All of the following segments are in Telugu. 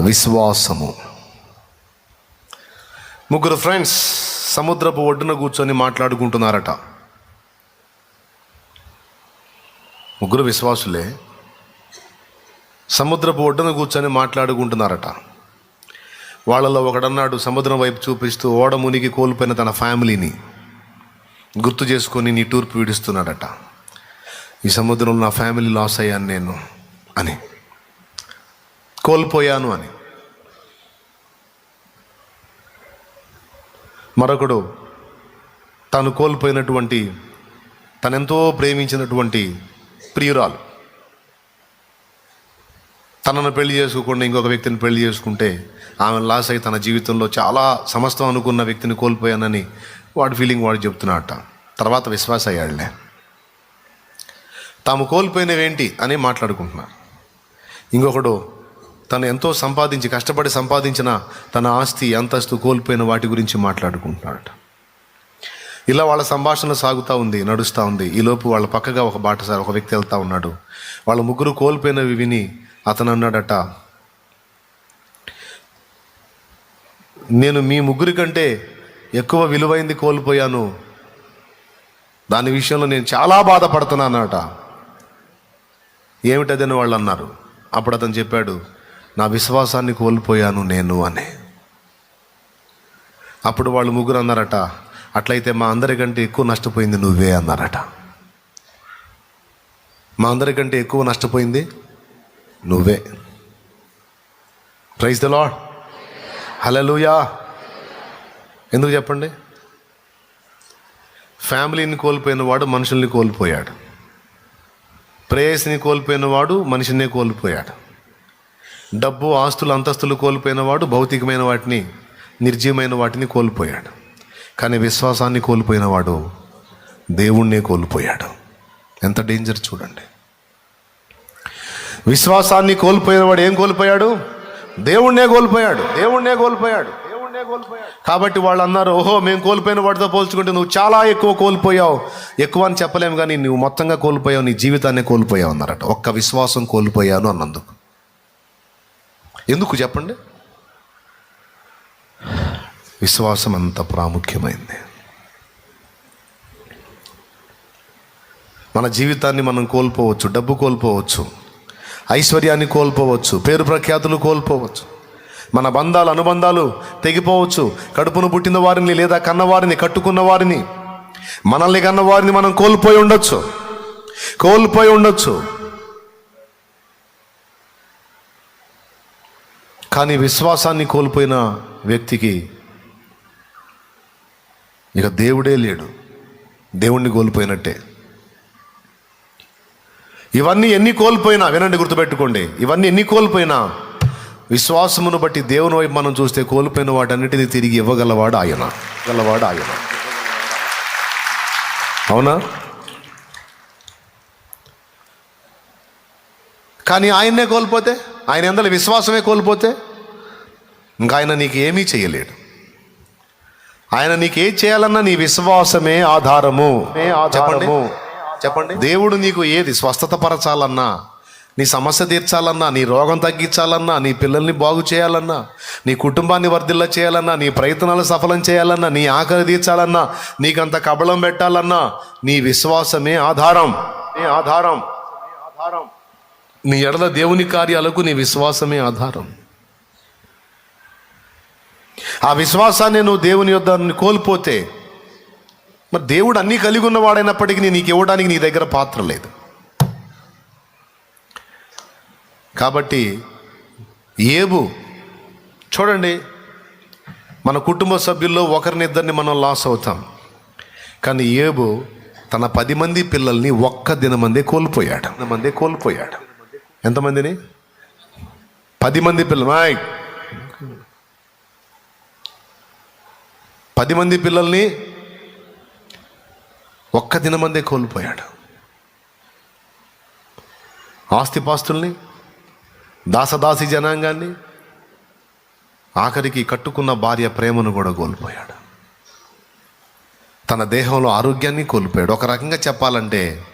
విశ్వాసము. ముగ్గురు ఫ్రెండ్స్ సముద్రపు ఒడ్డున కూర్చొని మాట్లాడుకుంటున్నారట. ముగ్గురు విశ్వాసులే సముద్రపు ఒడ్డున కూర్చొని మాట్లాడుకుంటున్నారట. వాళ్ళలో ఒకడన్నాడు సముద్రం వైపు చూపిస్తూ ఓడ మునిగి కోల్పోయిన తన ఫ్యామిలీని గుర్తు చేసుకొని నీ టూర్పు విడుస్తున్నాడట. ఈ సముద్రంలో నా ఫ్యామిలీ లాస్ అయ్యాను నేను అని. కోల్పోయాను అని. మరొకడు తాను కోల్పోయినటువంటి తనెంతో ప్రేమించినటువంటి ప్రియురాలు. తనను పెళ్ళి చేసుకోకుండా ఇంకొక వ్యక్తిని పెళ్ళి చేసుకుంటే ఆమె లాస్ అయి తన జీవితంలో చాలా సమస్తం అనుకున్న వ్యక్తిని కోల్పోయానని వాడి ఫీలింగ్ వాడు చెప్తున్నాడట. తర్వాత విశ్వాస అయ్యాడులే. తాము కోల్పోయినవేంటి అని మాట్లాడుకుంటున్నారు ఇంకొకడు తను ఎంతో సంపాదించి కష్టపడి సంపాదించిన తన ఆస్తి అంతస్తు కోల్పోయిన వాటి గురించి మాట్లాడుకుంటున్నాడట. ఇలా వాళ్ళ సంభాషణ సాగుతూ ఉంది నడుస్తూ ఉంది. ఈలోపు వాళ్ళ పక్కగా ఒక బాటసారి ఒక వ్యక్తి వెళ్తూ ఉన్నాడు. వాళ్ళ ముగ్గురు కోల్పోయినవి విని అతను అన్నాడట నేను మీ ముగ్గురి కంటే ఎక్కువ విలువైంది కోల్పోయాను. దాని విషయంలో నేను చాలా బాధపడుతున్నానట ఏమిటదని వాళ్ళు అన్నారు. అప్పుడు అతను చెప్పాడు నా విశ్వాసాన్ని కోల్పోయాను నేను అని. అప్పుడు వాళ్ళు ముగ్గురు అన్నారట అట్లయితే మా అందరికంటే ఎక్కువ నష్టపోయింది నువ్వే అన్నారట. మా అందరికంటే ఎక్కువ నష్టపోయింది నువ్వే. ప్రైజ్ ద లాడ్ హలలుయా ఎందుకు చెప్పండి? ఫ్యామిలీని కోల్పోయిన వాడు మనుషుల్ని కోల్పోయాడు. ప్రేయస్ని కోల్పోయిన వాడు మనిషినే కోల్పోయాడు. డబ్బు ఆస్తులు అంతస్తులు కోల్పోయిన వాడు భౌతికమైన వాటిని నిర్జీవమైన వాటిని కోల్పోయాడు. కానీ విశ్వాసాన్ని కోల్పోయిన వాడు దేవుణ్ణే కోల్పోయాడు. ఎంత డేంజర్ చూడండి. విశ్వాసాన్ని కోల్పోయిన వాడు ఏం కోల్పోయాడు? దేవుణ్ణే కోల్పోయాడు. దేవుణ్ణే కోల్పోయాడు. దేవుణ్ణే కోల్పోయాడు. కాబట్టి వాళ్ళు అన్నారు ఓహో మేము కోల్పోయిన వాటితో పోల్చుకుంటే నువ్వు చాలా ఎక్కువ కోల్పోయావు. ఎక్కువ అని చెప్పలేము కానీ నువ్వు మొత్తంగా కోల్పోయావు నీ జీవితాన్ని కోల్పోయావు అన్నారట. ఒక్క విశ్వాసం కోల్పోయాను అన్నందుకు. ఎందుకు చెప్పండి? విశ్వాసం అంత ప్రాముఖ్యమైంది. మన జీవితాన్ని మనం కోల్పోవచ్చు డబ్బు కోల్పోవచ్చు ఐశ్వర్యాన్ని కోల్పోవచ్చు పేరు ప్రఖ్యాతులు కోల్పోవచ్చు మన బంధాలు అనుబంధాలు తెగిపోవచ్చు కడుపును పుట్టిన వారిని లేదా కన్నవారిని కట్టుకున్న వారిని మనల్ని కన్న వారిని మనం కోల్పోయి ఉండొచ్చు. కోల్పోయి ఉండొచ్చు. కానీ విశ్వాసాన్ని కోల్పోయిన వ్యక్తికి ఇక దేవుడే లేడు. దేవుణ్ణి కోల్పోయినట్టే. ఇవన్నీ ఎన్ని కోల్పోయినా వినండి గుర్తుపెట్టుకోండి. ఇవన్నీ ఎన్ని కోల్పోయినా విశ్వాసమును బట్టి దేవుని వైపు మనం చూస్తే కోల్పోయిన వాటన్నిటిని తిరిగి ఇవ్వగలవాడు ఆయన. గలవాడు ఆయన. అవునా? కానీ ఆయన్నే కోల్పోతే? ఆయన ఎందల విశ్వాసమే కోల్పోతే ఇంకా ఆయన నీకు ఏమీ చేయలేడు. ఆయన నీకు ఏం చేయాలన్నా నీ విశ్వాసమే ఆధారము. చెప్పండి. చెప్పండి. దేవుడు నీకు ఏది స్వస్థత పరచాలన్నా నీ సమస్య తీర్చాలన్నా నీ రోగం తగ్గించాలన్నా నీ పిల్లల్ని బాగు చేయాలన్నా నీ కుటుంబాన్ని వర్ధిల్ల చేయాలన్నా నీ ప్రయత్నాలు సఫలం చేయాలన్నా నీ ఆకలి తీర్చాలన్నా నీకంత కబళం పెట్టాలన్నా నీ విశ్వాసమే ఆధారం. నీ ఆధారం. ఆధారం. నీ ఎడల దేవుని కార్యాలకు నీ విశ్వాసమే ఆధారం. ఆ విశ్వాసాన్ని నువ్వు దేవుని యొద్ద కోల్పోతే మరి దేవుడు అన్నీ కలిగి ఉన్నవాడైనప్పటికీ నీకు ఇవ్వడానికి నీ దగ్గర పాత్ర లేదు. కాబట్టి ఏబు చూడండి మన కుటుంబ సభ్యుల్లో ఒకరినిద్దరిని మనం లాస్ అవుతాం. కానీ ఏబు తన పది మంది పిల్లల్ని ఒక్క దినమందే కోల్పోయాడు. మందే కోల్పోయాడు. ఎంతమందిని? పది మంది పిల్లలు. మాయ్. పది మంది పిల్లల్ని ఒక్క దినమందే కోల్పోయాడు. ఆస్తిపాస్తుల్ని దాసదాసి జనాంగాన్ని ఆఖరికి కట్టుకున్న భార్య ప్రేమను కూడా కోల్పోయాడు. తన దేహంలో ఆరోగ్యాన్ని కోల్పోయాడు. ఒక రకంగా చెప్పాలంటే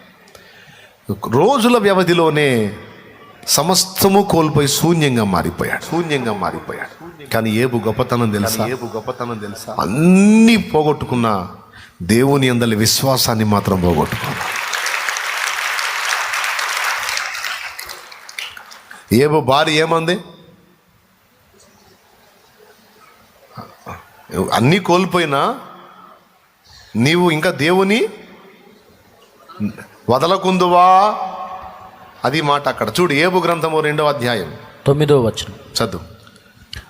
రోజుల వ్యవధిలోనే సమస్తము కోల్పోయి శూన్యంగా మారిపోయాడు. శూన్యంగా మారిపోయాడు. కానీ ఏబు గొప్పతనం తెలుసా? ఏబు గొప్పతనం తెలుసా? అన్నీ పోగొట్టుకున్న దేవుని అందలి విశ్వాసాన్ని మాత్రం పోగొట్టుకున్నా ఏబు భార్య ఏమంది? అన్నీ కోల్పోయినా నీవు ఇంకా దేవుని వదలకుందువా? అది మాట అక్కడ. చూడు ఏబు గ్రంథము రెండో అధ్యాయం. తొమ్మిదో వచనం. చదువు.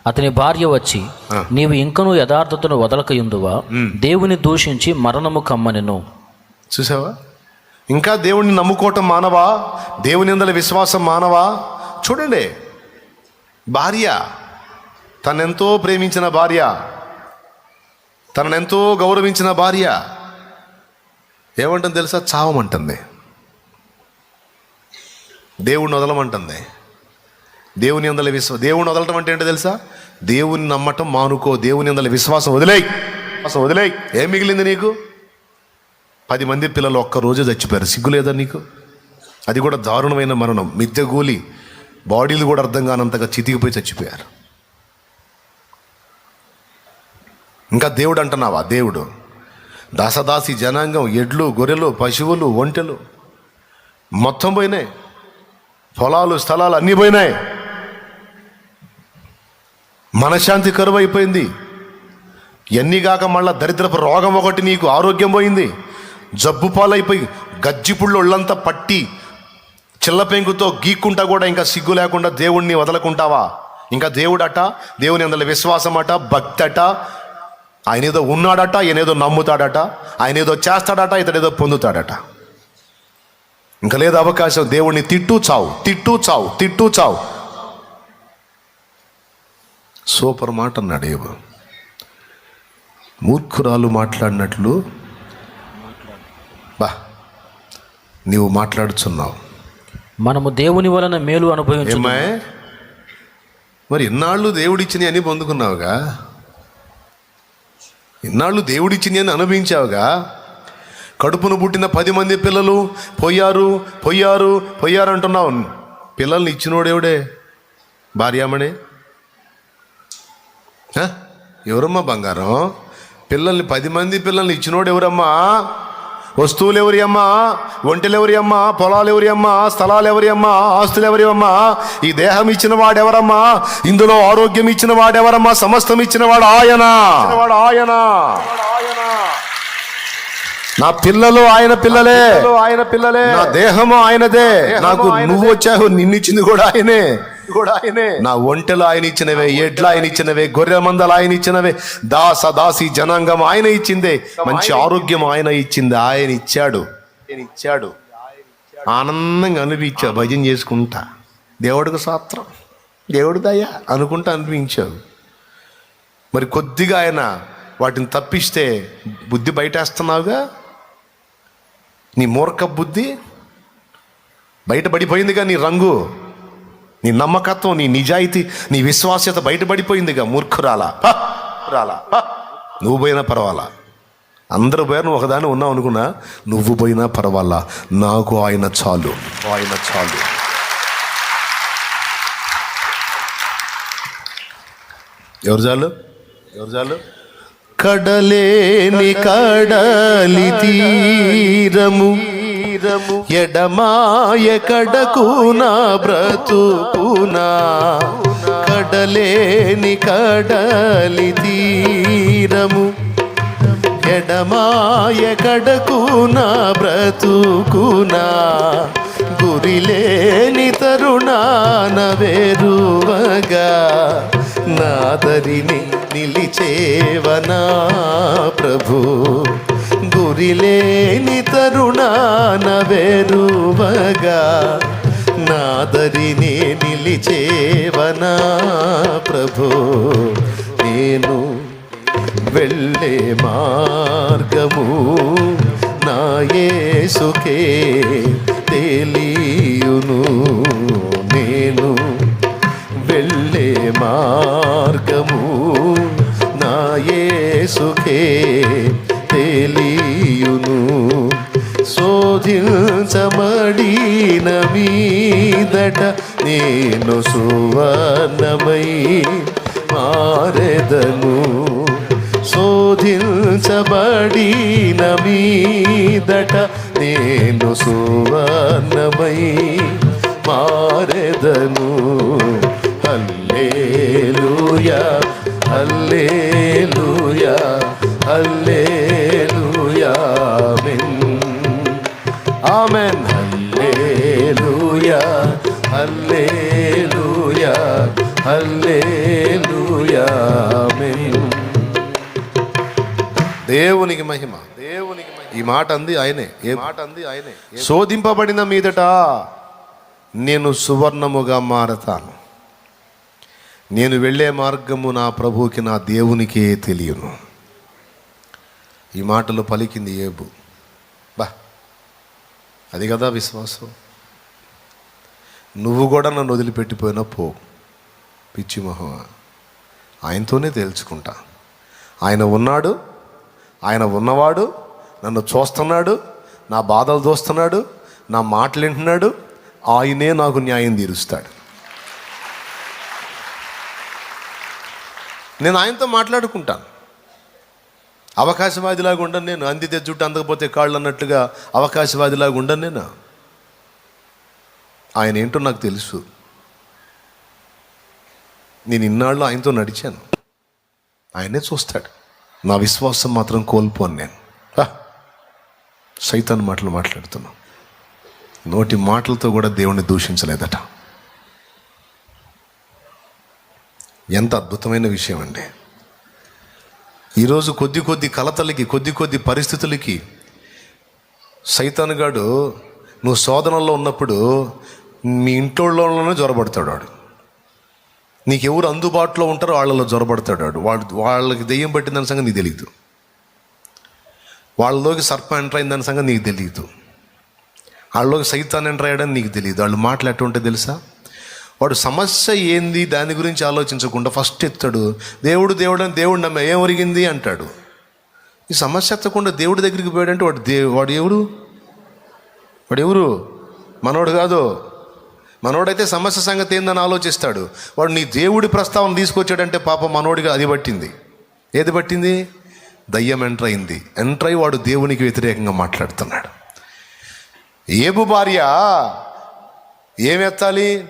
అతని భార్య వచ్చి. నీవు ఇంకను యథార్థతను వదలకయుందువా? దేవుని దూషించి మరణము కమ్మనెను. చూసావా? ఇంకా దేవుణ్ణి నమ్ముకోవటం మానవా? దేవుని అందల విశ్వాసం మానవా? చూడండి భార్య తనెంతో ప్రేమించిన భార్య తననెంతో గౌరవించిన భార్య. ఏమంటుంది తెలుసా? చావమంటుంది. దేవుణ్ణి వదలమంటుంది. దేవుని అందల విశ్వ దేవుని వదలటం అంటే ఏంటో తెలుసా? దేవుని నమ్మటం మానుకో దేవుని అందల విశ్వాసం వదిలేయి. విశ్వాసం వదిలేయి. ఏం మిగిలింది నీకు? పది మంది పిల్లలు ఒక్కరోజు చచ్చిపోయారు. సిగ్గు లేదా నీకు? అది కూడా దారుణమైన మరణం. మిద్దెగూలి బాడీలు కూడా అర్థం కానంతగా చితికిపోయి చచ్చిపోయారు. ఇంకా దేవుడు అంటున్నావా? దేవుడు. దాసదాసి జనాంగం ఎడ్లు గొర్రెలు పశువులు ఒంటెలు మొత్తం పోయినాయి. పొలాలు స్థలాలు అన్నీ పోయినాయి. మనశ్శాంతి కరువు అయిపోయింది ఎన్ని కాక మళ్ళా దరిద్రపు రోగం ఒకటి నీకు ఆరోగ్యం పోయింది. జబ్బు పాలైపోయి గజ్జిపుళ్ళు ఒళ్ళంతా పట్టి చిల్ల పెంకుతో గీక్కుంటా కూడా ఇంకా సిగ్గు లేకుండా దేవుణ్ణి వదలకుంటావా? ఇంకా దేవుడట దేవుని అందులో విశ్వాసం అట భక్తి అట ఆయన ఏదో ఉన్నాడట ఆయన ఏదో నమ్ముతాడట ఆయన ఏదో చేస్తాడట ఇతడేదో ఏదో పొందుతాడట. ఇంకా లేదు అవకాశం. దేవుణ్ణి తిట్టు చావు తిట్టు చావు తిట్టు చావు. సూపర్ మాట అన్నాడు ఏవో మూర్ఖురాలు మాట్లాడినట్లు బా నీవు మాట్లాడుచున్నావు. మనము దేవుని వలన మేలు అనుభవించు ఏమాయ్ మరి ఇన్నాళ్ళు దేవుడిచ్చిన అని పొందుకున్నావుగా? ఇన్నాళ్ళు దేవుడిచ్చింది అని అనుభవించావుగా? కడుపును పుట్టిన పది మంది పిల్లలు పోయారు పోయారు పోయారు అంటున్నావు. పిల్లల్ని ఇచ్చినోడేవుడే భార్యామణి? హ? ఎవరమ్మా బంగారం? పిల్లల్ని పది మంది పిల్లల్ని ఇచ్చినోడు ఎవరమ్మా? వస్తువులు ఎవరి అమ్మా? ఒంటెలు ఎవరి అమ్మా? పొలాలు ఎవరి అమ్మా? స్థలాలు ఎవరి అమ్మా? ఆస్తులు ఎవరి అమ్మా? ఈ దేహం ఇచ్చిన వాడెవరమ్మా? ఇందులో ఆరోగ్యం ఇచ్చిన వాడెవరమ్మా? సమస్తం ఇచ్చిన వాడు ఆయన. ఆయన. నా పిల్లలు ఆయన పిల్లలే. ఆయన పిల్లలే. నా దేహము ఆయనదే. నాకు నువ్వు వచ్చావు నిన్నిచ్చింది కూడా ఆయనే. కూడా ఆయనే. నా ఒంటెలు ఆయన ఇచ్చినవే ఎడ్లు ఆయన ఇచ్చినవే గొర్రె మందలు ఆయన ఇచ్చినవే. దాస దాసి జనాంగం ఆయన ఇచ్చిందే. మంచి ఆరోగ్యం ఆయన ఇచ్చింది ఆయన ఇచ్చాడు. ఆయన ఇచ్చాడు. ఆనందంగా అనిపించా భజన చేసుకుంటా. దేవుడికి సాత్రం. దేవుడి దయ అనుకుంటా అనిపించావు. మరి కొద్దిగా ఆయన వాటిని తప్పిస్తే బుద్ధి బయటేస్తున్నావుగా? నీ మూర్ఖ బుద్ధి బయటపడిపోయిందిగా నీ రంగు నీ నమ్మకత్వం నీ నిజాయితీ నీ విశ్వాస్యత బయటపడిపోయిందిగా మూర్ఖురాలా. రాలా. నువ్వు పోయినా పర్వాలా. అందరూ పోయారు ఒకదాని ఒకదాన్ని ఉన్నావు అనుకున్నా నువ్వు పోయినా పర్వాలా. నాకు ఆయన చాలు. ఆయన చాలు. ఎవరు చాలు? ఎవరు చాలు? కడలేని కడలి తీరము. ఎడమాయ కడకునా బ్రతుకునా. కడలేని కడలి తీరము. ఎడమాయ కడకునా బ్రతుకునా. గురిలేని తరుణాన వేరువగా. నాదరిని నిలిచేవనా ప్రభు? గురిలేని తరుణాన వేరువగా నాదరిని నిలిచేవనా ప్రభు? నేను వెళ్ళే మార్గము నాయేసుకే తెలియును. నేను వెళ్ళే మార్గము? నా యేసుకే తెలియును. శోధించబడిన మీదట నేను సువర్ణమై మారెదను. శోధించబడిన మీదట నేను సువర్ణమై మారెదను. Hallelujah hallelujah hallelujah amen. Hallelujah hallelujah hallelujah amen. దేవునికి మహిమ. దేవునికి మహిమ ఈ మాట అంది ఆయనే. ఏ మాట అంది ఆయనే. శోధింపబడిన మీదట నేను సువర్ణముగా మారతాను. నేను వెళ్ళే మార్గము నా ప్రభువుకి నా దేవునికే తెలియను. ఈ మాటలు పలికింది ఏబు. బా అది కదా విశ్వాసం. నువ్వు కూడా నన్ను వదిలిపెట్టిపోయినా పో పిచ్చి మొహం ఆయనతోనే తేల్చుకుంటా. ఆయన ఉన్నాడు ఆయన ఉన్నవాడు నన్ను చూస్తున్నాడు నా బాధలు దోస్తున్నాడు నా మాటలు వింటున్నాడు ఆయనే నాకు న్యాయం తీరుస్తాడు. నేను ఆయనతో మాట్లాడుకుంటాను. అవకాశవాదిలాగా ఉండను నేను. అందితే జుట్టు అందకపోతే కాళ్ళు అన్నట్టుగా అవకాశవాదిలాగా ఉండను నేను. ఆయన ఏంటో నాకు తెలుసు. నేను ఇన్నాళ్ళు ఆయనతో నడిచాను. ఆయనే చూస్తాడు. నా విశ్వాసం మాత్రం కోల్పోను నేను. హ! సైతాన్ మాటలు మాట్లాడుతున్నాను నోటి మాటలతో కూడా దేవుణ్ణి దూషించలేదట. ఎంత అద్భుతమైన విషయం అండి. ఈరోజు కొద్ది కొద్ది కలతలకి కొద్ది కొద్ది పరిస్థితులకి సైతానుగాడు నువ్వు శోధనలో ఉన్నప్పుడు మీ ఇంట్లోనే జ్వరబడతాడు వాడు. నీకు ఎవరు అందుబాటులో ఉంటారో వాళ్ళలో జ్వరబడతాడు వాడు. వాడు వాళ్ళకి దెయ్యం పట్టిందని సంగతి నీకు తెలియదు వాళ్ళలోకి సర్ప ఎంటర్ అయిందని సంగతి నీకు తెలియదు వాళ్ళలోకి సైతాన్ ఎంటర్ అయ్యాడని నీకు తెలియదు వాళ్ళు మాటలు ఎట్లా ఉంటే తెలుసా? వాడు సమస్య ఏంది? దాని గురించి ఆలోచించకుండా ఫస్ట్ ఎత్తాడు. దేవుడు దేవుడు అని దేవుడు నమ్మ ఏం ఒరిగింది అంటాడు. ఈ సమస్య ఎత్తకుండా దేవుడి దగ్గరికి పోయాడంటే వాడు దే వాడు ఎవరు? వాడు ఎవరు? మనోడు కాదు. మనోడైతే సమస్య సంగతి ఏందని ఆలోచిస్తాడు. వాడు నీ దేవుడి ప్రస్తావన తీసుకొచ్చాడంటే పాప మనోడిగా అది పట్టింది. ఏది పట్టింది? దయ్యం ఎంటర్ అయింది. ఎంటర్ అయి వాడు దేవునికి వ్యతిరేకంగా మాట్లాడుతున్నాడు. ఏబు భార్య ఏమెత్తాలి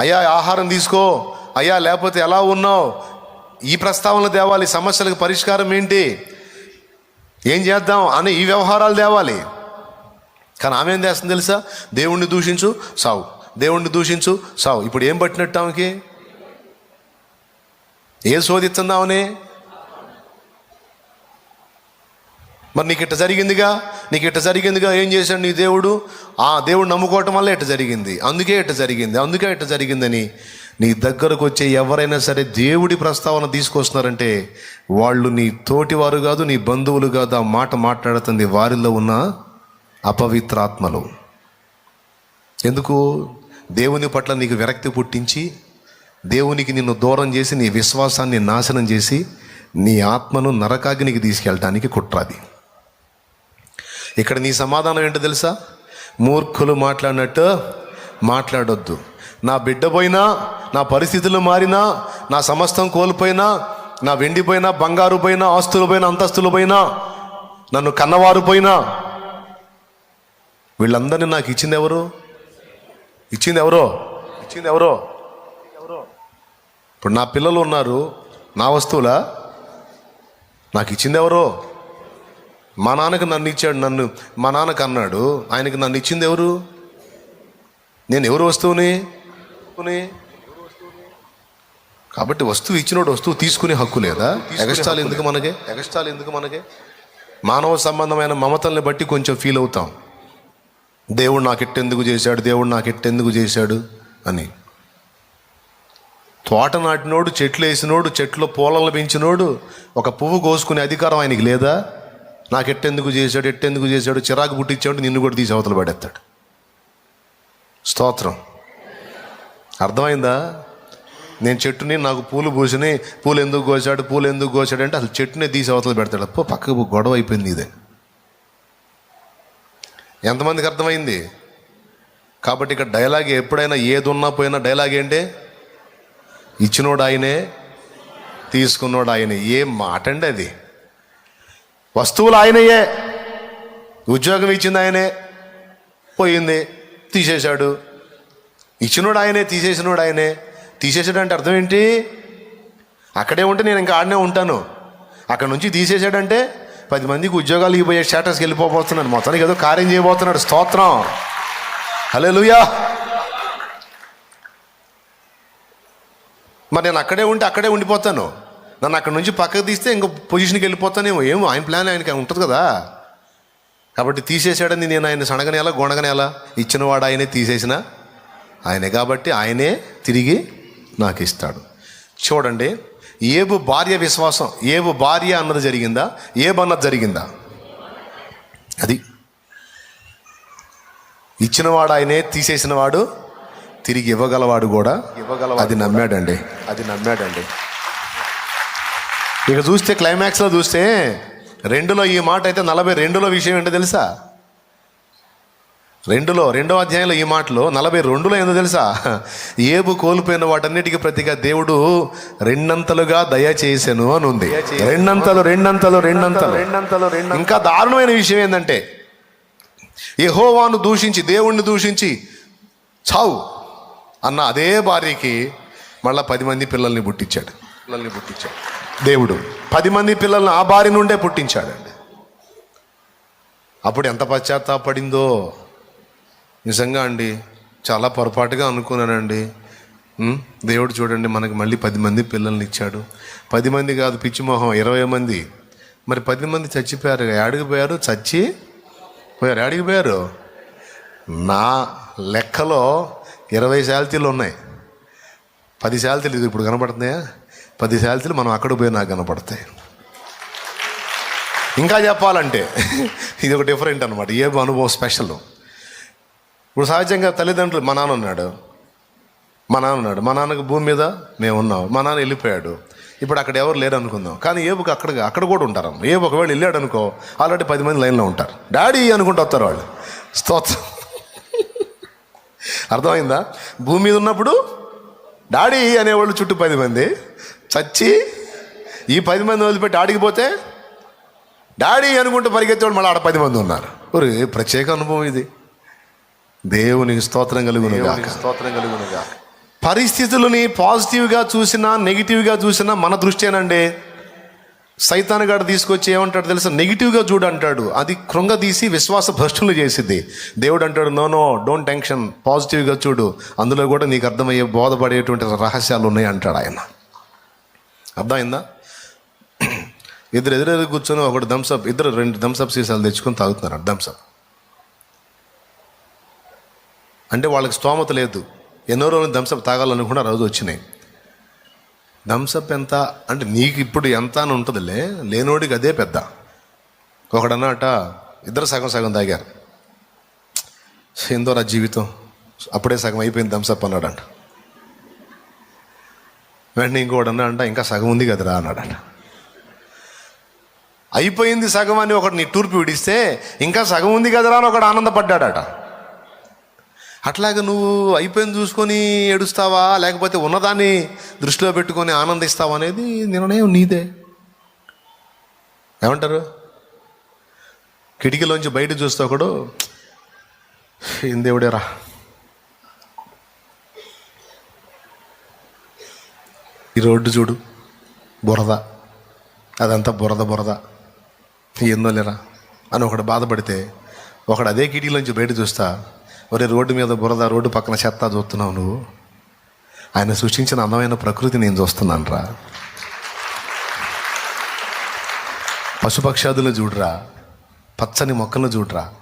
అయ్యా ఆహారం తీసుకో. అయ్యా లేకపోతే ఎలా ఉన్నావు? ఈ ప్రస్తావనలు తేవాలి సమస్యలకు పరిష్కారం ఏంటి? ఏం చేద్దాం? అని ఈ వ్యవహారాలు తేవాలి. కానీ ఆమె ఏం చేస్తుంది తెలుసా? దేవుణ్ణి దూషించు సావు. దేవుణ్ణి దూషించు సావు. ఇప్పుడు ఏం పట్టినట్టు ఆమెకి? ఏం శోధిస్తున్నావునే మరి నీకు ఇట్ట జరిగిందిగా? నీకు ఇట్ట జరిగిందిగా? ఏం చేశాడు నీ దేవుడు? ఆ దేవుడు నమ్ముకోవటం వల్ల ఇట్ట జరిగింది. అందుకే ఇట్ట జరిగింది. అందుకే ఇట్ట జరిగిందని నీ దగ్గరకు వచ్చే ఎవరైనా సరే దేవుడి ప్రస్తావన తీసుకొస్తున్నారంటే వాళ్ళు నీ తోటివారు కాదు నీ బంధువులు కాదు ఆ మాట మాట్లాడుతుంది వారిలో ఉన్న అపవిత్రాత్మలు. ఎందుకు? దేవుని పట్ల నీకు విరక్తి పుట్టించి దేవునికి నిన్ను దూరం చేసి నీ విశ్వాసాన్ని నాశనం చేసి నీ ఆత్మను నరకాగ్నికి తీసుకెళ్ళటానికి కుట్రాది. ఇక్కడ నీ సమాధానం ఏంటో తెలుసా? మూర్ఖులు మాట్లాడినట్టు మాట్లాడొద్దు. నా బిడ్డ పోయినా నా పరిస్థితులు మారినా నా సమస్తం కోల్పోయినా నా వెండిపోయినా బంగారు పోయినా ఆస్తులు పోయినా అంతస్తులు పోయినా నన్ను కన్నవారు పోయినా వీళ్ళందరినీ నాకు ఇచ్చింది ఎవరు? ఇచ్చింది ఎవరో? ఇచ్చింది ఎవరో? ఇప్పుడు నా పిల్లలు ఉన్నారు నా వస్తువులా? నాకు ఇచ్చింది ఎవరో? మా నాన్నకు నన్ను ఇచ్చాడు నన్ను మా నాన్నకు అన్నాడు. ఆయనకి నన్ను ఇచ్చింది ఎవరు? నేను ఎవరు వస్తువుని? కాబట్టి వస్తువు ఇచ్చినోడు వస్తువు తీసుకునే హక్కు లేదా? ఎగస్టాలు ఎందుకు మనకే? ఎగస్టాలు ఎందుకు మనకే? మానవ సంబంధమైన మమతల్ని బట్టి కొంచెం ఫీల్ అవుతాం. దేవుడు నాకు ఎట్టెందుకు చేశాడు? దేవుడు నాకు ఎట్టెందుకు చేశాడు? అని. తోట నాటినోడు చెట్లు వేసినోడు చెట్లు పూలలు పెంచినోడు ఒక పువ్వు కోసుకునే అధికారం ఆయనకి లేదా? నాకు ఎట్టెందుకు చేశాడు ఎట్టెందుకు చేశాడు చిరాకు పుట్టించాడు నిన్ను కూడా తీసి అవతల పడేస్తాడు. స్తోత్రం. అర్థమైందా? నేను చెట్టుని నాకు పూలు పూసినాయి పూలు ఎందుకు కోసాడు పూలు ఎందుకు కోసాడు అంటే అసలు చెట్టునే తీసి అవతల పెడతాడు. అప్పో పక్కకు గొడవ అయిపోయింది ఇదే ఎంతమందికి అర్థమైంది? కాబట్టి ఇక్కడ డైలాగ్ ఎప్పుడైనా ఏది ఉన్నా పోయినా డైలాగ్ ఏంటి? ఇచ్చినోడు ఆయనే తీసుకున్నోడు ఆయనే. ఏం మాట అండి అది? వస్తువులు ఆయనయే. ఉద్యోగం ఇచ్చింది ఆయనే. పోయింది తీసేశాడు. ఇచ్చినోడు ఆయనే తీసేసినోడు ఆయనే. తీసేసాడు అంటే అర్థం ఏంటి? అక్కడే ఉంటే నేను ఇంకా ఆడనే ఉంటాను. అక్కడ నుంచి తీసేసాడంటే పది మందికి ఉద్యోగాలు ఇవ్వబోయే స్టేటస్కి వెళ్ళిపోబోతున్నాడు మొత్తానికి ఏదో కార్యం చేయబోతున్నాడు. స్తోత్రం. హలో మరి నేను అక్కడే ఉంటే అక్కడే ఉండిపోతాను. నన్ను అక్కడ నుంచి పక్కకు తీస్తే ఇంకో పొజిషన్కి వెళ్ళిపోతానేమో. ఏమో ఆయన ప్లాన్ ఆయనకి ఉంటుంది కదా. కాబట్టి తీసేసాడని నేను ఆయన సనగని ఎలా గొనగని ఎలా ఇచ్చినవాడు ఆయనే తీసేసిన? ఆయనే కాబట్టి ఆయనే తిరిగి నాకు ఇస్తాడు. చూడండి ఏబు భార్య విశ్వాసం ఏబు భార్య అన్నది జరిగిందా? ఏబన్నది జరిగిందా? అది. ఇచ్చినవాడు ఆయనే తీసేసినవాడు తిరిగి ఇవ్వగలవాడు కూడా. ఇవ్వగల అది నమ్మాడండి. అది నమ్మాడండి. ఇక చూస్తే క్లైమాక్స్లో చూస్తే రెండులో ఈ మాట అయితే నలభై రెండులో విషయం ఏంటో తెలుసా? రెండులో రెండో అధ్యాయంలో ఈ మాటలో నలభై రెండులో ఏందో తెలుసా? ఏబు కోల్పోయిన వాటన్నిటికీ ప్రతిగా దేవుడు రెండంతలుగా దయ చేసెను అని ఉంది. రెండంతలు రెండంతలు రెండంతలు రెండంతలు. ఇంకా దారుణమైన విషయం ఏంటంటే యెహోవాను దూషించి దేవుణ్ణి దూషించి చావు అన్న అదే భార్యకి మళ్ళా పది మంది పిల్లల్ని పుట్టించాడు. పిల్లల్ని పుట్టించాడు. దేవుడు పది మంది పిల్లల్ని ఆ బారి నుండే పుట్టించాడండి. అప్పుడు ఎంత పశ్చాత్తాపడిందో. నిజంగా అండి చాలా పొరపాటుగా అనుకున్నానండి. దేవుడు చూడండి మనకి మళ్ళీ పది మంది పిల్లల్ని ఇచ్చాడు. పది మంది కాదు పిచ్చిమోహం ఇరవై మంది. మరి పది మంది చచ్చిపోయారు యాడికి పోయారు? చచ్చి పోయారు. యాడికి పోయారు? నా లెక్కలో ఇరవై శాలతీలు ఉన్నాయి. పది శాల్తీలు ఇది ఇప్పుడు కనపడుతున్నాయా పది శాలతీలు మనం అక్కడ పోయి నాకు కనపడతాయి. ఇంకా చెప్పాలంటే ఇది ఒక డిఫరెంట్ అనమాట ఏ అనుభవం స్పెషల్ ఇప్పుడు సహజంగా తల్లిదండ్రులు మా నాన్న ఉన్నాడు. మా నాన్న ఉన్నాడు. మా నాన్నకు భూమి మీద మేము ఉన్నాం. మా నాన్న వెళ్ళిపోయాడు. ఇప్పుడు అక్కడ ఎవరు లేరు అనుకుందాం కానీ ఏబుకి అక్కడ అక్కడ కూడా ఉంటారు ఏబు ఒకవేళ వెళ్ళాడు అనుకో ఆల్రెడీ పది మంది లైన్లో ఉంటారు. డాడీ అనుకుంటూ వస్తారు వాళ్ళు. స్తోత్రం. అర్థమైందా? భూమి మీద ఉన్నప్పుడు డాడీ అనేవాళ్ళు చుట్టూ పది మంది. చచ్చి ఈ పది మంది వదిలిపెట్టి ఆడికిపోతే డాడీ అనుకుంటూ పరిగెత్తేవాళ్ళు మళ్ళీ ఆడ పది మంది ఉన్నారు. ఒరే ప్రత్యేక అనుభవం ఇది. దేవునికి స్తోత్రం కలుగునుగా స్తోత్రం కలుగునుగా పరిస్థితులని పాజిటివ్గా చూసినా నెగిటివ్గా చూసినా మన దృష్టేనండి సైతాన్ గారు తీసుకొచ్చి ఏమంటాడు తెలుసా? నెగిటివ్గా చూడు అంటాడు అది కృంగదీసి విశ్వాస భ్రష్టులు చేసిద్ది. దేవుడు అంటాడు నో నో డోంట్ టెన్షన్. పాజిటివ్గా చూడు. అందులో కూడా నీకు అర్థమయ్యే బోధపడేటువంటి రహస్యాలు ఉన్నాయి అంటాడు ఆయన. అర్థమైందా? ఇద్దరు ఎదురెదురు కూర్చొని ఒకటి థమ్స్అప్ ఇద్దరు రెండు థమ్స్అప్ సీసాలు తెచ్చుకొని తాగుతున్నారు థమ్సప్ అంటే వాళ్ళకి స్తోమత లేదు. ఎన్నో రోజులు థమ్స్అప్ తాగాలనుకున్న రోజు వచ్చినాయి. థమ్సప్ ఎంత? అంటే నీకు ఇప్పుడు ఎంత అని ఉంటుందిలే లేనోడికి అదే పెద్ద. ఒకడన్నట ఇద్దరు సగం సగం తాగారు. ఏందోరా జీవితం అప్పుడే సగం అయిపోయింది థమ్స్అప్ అన్నాడంట. వెంటనే ఇంకోటి అన్నాడంట ఇంకా సగం ఉంది కదరా అన్నాడట. అయిపోయింది సగం అని ఒకటి నిట్టూర్పు విడిస్తే ఇంకా సగం ఉంది కదరా అని ఒకడు ఆనందపడ్డాడట. అట్లాగే నువ్వు అయిపోయింది చూసుకొని ఏడుస్తావా? లేకపోతే ఉన్నదాన్ని దృష్టిలో పెట్టుకొని ఆనందిస్తావా అనేది నిర్ణయం నీదే. ఏమంటారు? కిటికీలోంచి బయట చూస్తే ఒకడు ఏం దేవుడేరా ఈ రోడ్డు చూడు. బురద. అదంతా బురద బురద. ఏందో లేరా? అని ఒకడు బాధపడితే ఒకడు అదే కిటికీలోంచి బయట చూస్తా ఒరే రోడ్డు మీద బురద రోడ్డు పక్కన చెత్త చూస్తున్నావు నువ్వు. ఆయన సృష్టించిన అందమైన ప్రకృతి నేను చూస్తున్నాను రా పశుపక్షాదులు చూడరా. పచ్చని మొక్కలను చూడరా.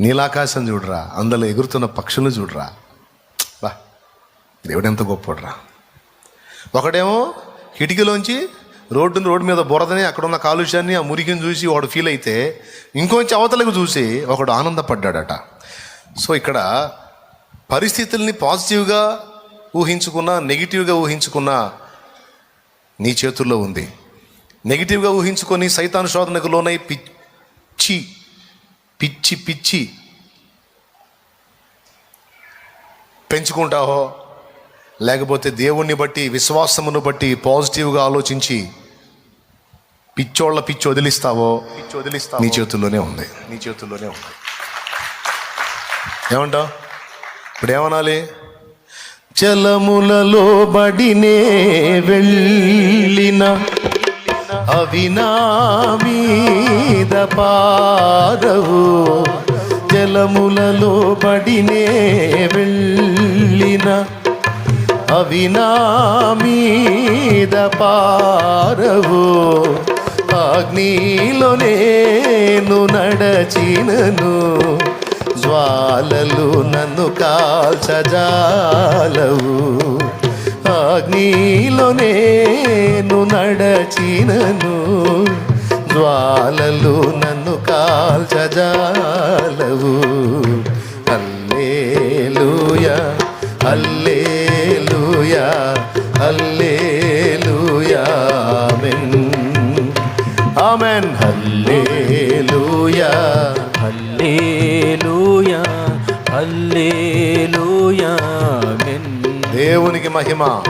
నీలాకాశం చూడరా. అందులో ఎగురుతున్న పక్షులను చూడరా. బా దేవుడు ఎంత గొప్పడురా ఒకడేమో కిటికీలోంచి రోడ్డుని రోడ్డు మీద బురదని అక్కడ ఉన్న కాలుష్యాన్ని ఆ మురికిని చూసి వాడు ఫీల్ అయితే ఇంకొంచెం అవతలకు చూసి ఒకడు ఆనందపడ్డాడట. సో ఇక్కడ పరిస్థితుల్ని పాజిటివ్గా ఊహించుకున్నా నెగిటివ్గా ఊహించుకున్నా నీ చేతుల్లో ఉంది. నెగిటివ్గా ఊహించుకొని సైతాను శోధనకు లోనై పిచ్చి పిచ్చి పిచ్చి పెంచుకుంటావో లేకపోతే దేవుణ్ణి బట్టి విశ్వాసమును బట్టి పాజిటివ్గా ఆలోచించి పిచ్చోళ్ళ పిచ్చి వదిలిస్తావో పిచ్చి వదిలిస్తావో నీ చేతుల్లోనే ఉంది. నీ చేతుల్లోనే ఉంది. ఏమంటావు ఇప్పుడు ఏమనాలి? చలములలో బడినే వెళ్ళిన అవి నా మీద పాదవు. జలములలో బడినే వెళ్ళిన అవి నా మీద పారవు అగ్నిలో నేను నడచినను. జ్వాలలు నన్ను కాల్చజాలవు. అగ్నిలో నేను నడచినను. జ్వాలలు నన్ను కాల్చజాలవు. అల్లేలుయ అల్లే amen. Hallelujah. Hallelujah. Hallelujah. Amen. దేవునికి మహిమ.